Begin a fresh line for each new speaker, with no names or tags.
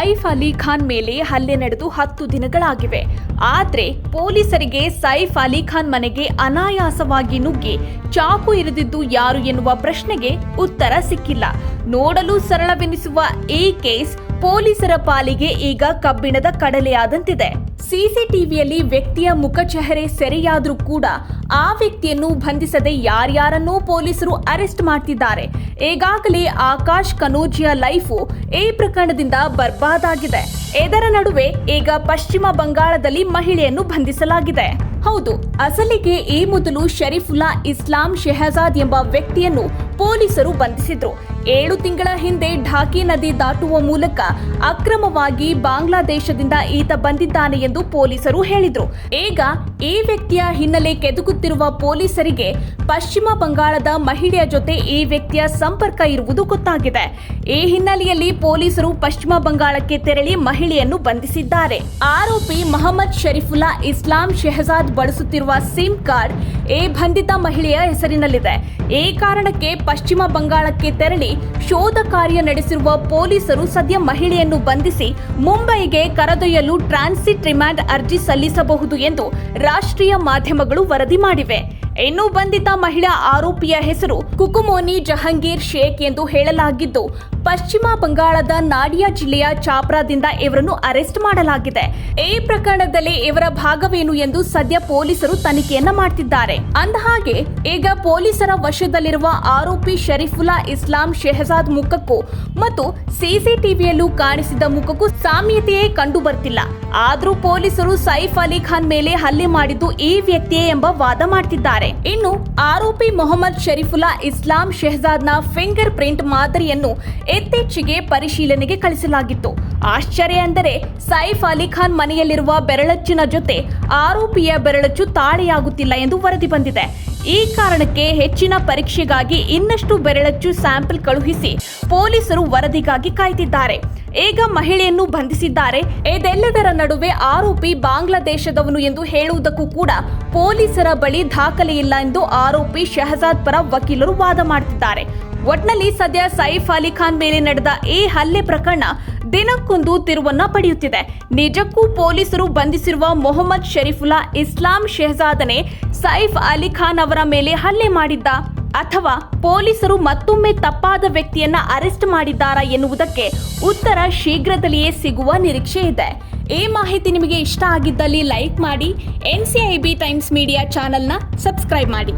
ಸೈಫ್ ಅಲಿ ಖಾನ್ ಮೇಲೆ ಹಲ್ಲೆ ನಡೆದು ಹತ್ತು ದಿನಗಳಾಗಿವೆ. ಆದರೆ ಪೊಲೀಸರಿಗೆ ಸೈಫ್ ಅಲಿ ಖಾನ್ ಮನೆಗೆ ಅನಾಯಾಸವಾಗಿ ನುಗ್ಗಿ ಚಾಕು ಇರಿದಿದ್ದು ಯಾರು ಎನ್ನುವ ಪ್ರಶ್ನೆಗೆ ಉತ್ತರ ಸಿಕ್ಕಿಲ್ಲ. ನೋಡಲು ಸರಳವೆನಿಸುವ ಈ ಕೇಸ್ ಪೊಲೀಸರ ಪಾಲಿಗೆ ಈಗ ಕಬ್ಬಿಣದ ಕಡಲೆಯಾದಂತಿದೆ ಸಿಸಿಟಿವಿಯಲ್ಲಿ ವ್ಯಕ್ತಿಯ ಮುಖಚೆಹರೆ ಸೆರೆಯಾದರೂ ಕೂಡ ಆ ವ್ಯಕ್ತಿಯನ್ನು ಬಂಧಿಸದೆ ಯಾರ್ಯಾರನ್ನೂ ಪೊಲೀಸರು ಅರೆಸ್ಟ್ ಮಾಡ್ತಿದ್ದಾರೆ. ಈಗಾಗಲೇ ಆಕಾಶ್ ಕನೋಜಿಯ ಲೈಫು ಈ ಪ್ರಕರಣದಿಂದ ಬರ್ಬಾದಾಗಿದೆ. ಇದರ ನಡುವೆ ಈಗ ಪಶ್ಚಿಮ ಬಂಗಾಳದಲ್ಲಿ ಮಹಿಳೆಯನ್ನು ಬಂಧಿಸಲಾಗಿದೆ. ಹೌದು, ಅಸಲಿಗೆ ಈ ಮೊದಲು ಶರೀಫುಲ್ಲಾ ಇಸ್ಲಾಂ ಶೆಹಜಾದ್ ಎಂಬ ವ್ಯಕ್ತಿಯನ್ನು ಪೊಲೀಸರು ಬಂಧಿಸಿದ್ರು. ಏಳು ತಿಂಗಳ ಹಿಂದೆ ಢಾಕಿ ನದಿ ದಾಟುವ ಮೂಲಕ ಅಕ್ರಮವಾಗಿ ಬಾಂಗ್ಲಾದೇಶದಿಂದ ಈತ ಬಂದಿದ್ದಾನೆ ಎಂದು ಪೊಲೀಸರು ಹೇಳಿದ್ರು. ಈಗ ಈ ವ್ಯಕ್ತಿಯ ಹಿನ್ನೆಲೆ ಕೆದಕುತ್ತಿರುವ ಪೊಲೀಸರಿಗೆ ಪಶ್ಚಿಮ ಬಂಗಾಳದ ಮಹಿಳೆಯ ಜೊತೆ ಈ ವ್ಯಕ್ತಿಯ ಸಂಪರ್ಕ ಇರುವುದು ಗೊತ್ತಾಗಿದೆ. ಈ ಹಿನ್ನೆಲೆಯಲ್ಲಿ ಪೊಲೀಸರು ಪಶ್ಚಿಮ ಬಂಗಾಳಕ್ಕೆ ತೆರಳಿ ಮಹಿಳೆಯನ್ನು ಬಂಧಿಸಿದ್ದಾರೆ. ಆರೋಪಿ ಮಹಮ್ಮದ್ ಶರೀಫುಲ್ಲಾ ಇಸ್ಲಾಂ ಶೆಹಜಾದ್ ಬಳಸುತ್ತಿರುವ ಸಿಮ್ ಕಾರ್ಡ್ ಈ ಬಂಧಿತ ಮಹಿಳೆಯ ಹೆಸರಿನಲ್ಲಿದೆ. ಈ ಕಾರಣಕ್ಕೆ ಪಶ್ಚಿಮ ಬಂಗಾಳಕ್ಕೆ ತೆರಳಿ ಶೋಧ ಕಾರ್ಯ ನಡೆಸಿರುವ ಪೊಲೀಸರು ಸದ್ಯ ಮಹಿಳೆಯನ್ನು ಬಂಧಿಸಿ ಮುಂಬೈಗೆ ಕರೆದೊಯ್ಯಲು ಟ್ರಾನ್ಸಿಟ್ ರಿಮಾಂಡ್ ಅರ್ಜಿ ಸಲ್ಲಿಸಬಹುದು ಎಂದು ರಾಷ್ಟ್ರೀಯ ಮಾಧ್ಯಮಗಳು ವರದಿ ಮಾಡಿವೆ. ಇನ್ನು ಬಂಧಿತ ಮಹಿಳಾ ಆರೋಪಿಯ ಹೆಸರು ಕುಕುಮೋನಿ ಜಹಂಗೀರ್ ಶೇಖ್ ಎಂದು ಹೇಳಲಾಗಿದ್ದು, ಪಶ್ಚಿಮ ಬಂಗಾಳದ ನಾಡಿಯಾ ಜಿಲ್ಲೆಯ ಚಾಪ್ರಾದಿಂದ ಇವರನ್ನು ಅರೆಸ್ಟ್ ಮಾಡಲಾಗಿದೆ. ಈ ಪ್ರಕರಣದಲ್ಲಿ ಇವರ ಭಾಗವೇನು ಎಂದು ಸದ್ಯ ಪೊಲೀಸರು ತನಿಖೆಯನ್ನ ಮಾಡ್ತಿದ್ದಾರೆ. ಅಂದಹಾಗೆ, ಈಗ ಪೊಲೀಸರ ವಶದಲ್ಲಿರುವ ಆರೋಪಿ ಶರೀಫುಲ್ಲಾ ಇಸ್ಲಾಂ ಶೆಹಜಾದ್ ಮುಖಕ್ಕೂ ಮತ್ತು ಸಿಸಿಟಿವಿಯಲ್ಲೂ ಕಾಣಿಸಿದ ಮುಖಕ್ಕೂ ಸಾಮ್ಯತೆಯೇ ಕಂಡು ಬರ್ತಿಲ್ಲ ಆದರೂ ಪೊಲೀಸರು ಸೈಫ್ ಅಲಿ ಖಾನ್ ಮೇಲೆ ಹಲ್ಲೆ ಮಾಡಿದ್ದು ಈ ವ್ಯಕ್ತಿಯೇ ಎಂಬ ವಾದ ಮಾಡ್ತಿದ್ದಾರೆ. ಇನ್ನು ಆರೋಪಿ ಮೊಹಮ್ಮದ್ ಶರೀಫುಲ್ಲಾ ಇಸ್ಲಾಂ ಶೆಹಜಾದ್ನ ಫಿಂಗರ್ ಪ್ರಿಂಟ್ ಮಾದರಿಯನ್ನು ಇತ್ತೀಚೆಗೆ ಪರಿಶೀಲನೆಗೆ ಕಳಿಸಲಾಗಿತ್ತು. ಆಶ್ಚರ್ಯ ಅಂದರೆ ಸೈಫ್ ಅಲಿ ಖಾನ್ ಮನೆಯಲ್ಲಿರುವ ಬೆರಳಚ್ಚಿನ ಜೊತೆ ಆರೋಪಿಯ ಬೆರಳಚ್ಚು ತಾಳೆಯಾಗುತ್ತಿಲ್ಲ ಎಂದು ವರದಿ ಬಂದಿದೆ. ಈ ಕಾರಣಕ್ಕೆ ಹೆಚ್ಚಿನ ಪರೀಕ್ಷೆಗಾಗಿ ಇನ್ನಷ್ಟು ಬೆರಳಚ್ಚು ಸ್ಯಾಂಪಲ್ ಕಳುಹಿಸಿ ಪೊಲೀಸರು ವರದಿಗಾಗಿ ಕಾಯ್ತಿದ್ದಾರೆ ಈಗ ಮಹಿಳೆಯನ್ನು ಬಂಧಿಸಿದ್ದಾರೆ. ಇದೆಲ್ಲದರ ನಡುವೆ ಆರೋಪಿ ಬಾಂಗ್ಲಾದೇಶದವನು ಎಂದು ಹೇಳುವುದಕ್ಕೂ ಕೂಡ ಪೊಲೀಸರ ಬಳಿ ದಾಖಲೆ ಇಲ್ಲ ಎಂದು ಆರೋಪಿ ಶಹಜಾದ್ ಪರ ವಕೀಲರು ವಾದ ಮಾಡ್ತಿದ್ದಾರೆ. ಒಟ್ನಲ್ಲಿ ಸದ್ಯ ಸೈಫ್ ಅಲಿ ಖಾನ್ ಮೇಲೆ ನಡೆದ ಈ ಹಲ್ಲೆ ಪ್ರಕರಣ ದಿನಕ್ಕೊಂದು ತಿರುವನ್ನ ಪಡೆಯುತ್ತಿದೆ. ನಿಜಕ್ಕೂ ಪೊಲೀಸರು ಬಂಧಿಸಿರುವ ಮೊಹಮ್ಮದ್ ಶರೀಫುಲ್ಲಾ ಇಸ್ಲಾಂ ಶೆಹಜಾದನೆ ಸೈಫ್ ಅಲಿ ಖಾನ್ ಅವರ ಮೇಲೆ ಹಲ್ಲೆ ಮಾಡಿದ್ದ? ಅಥವಾ ಪೊಲೀಸರು ಮತ್ತೊಮ್ಮೆ ತಪ್ಪಾದ ವ್ಯಕ್ತಿಯನ್ನ ಅರೆಸ್ಟ್ ಮಾಡಿದ್ದಾರಾ ಎನ್ನುವುದಕ್ಕೆ ಉತ್ತರ ಶೀಘ್ರದಲ್ಲಿಯೇ ಸಿಗುವ ನಿರೀಕ್ಷೆ ಇದೆ. ಈ ಮಾಹಿತಿ ನಿಮಗೆ ಇಷ್ಟ ಆಗಿದ್ದಲ್ಲಿ ಲೈಕ್ ಮಾಡಿ N C I B times media ಚಾನೆಲ್ನ ಸಬ್ಸ್ಕ್ರೈಬ್ ಮಾಡಿ.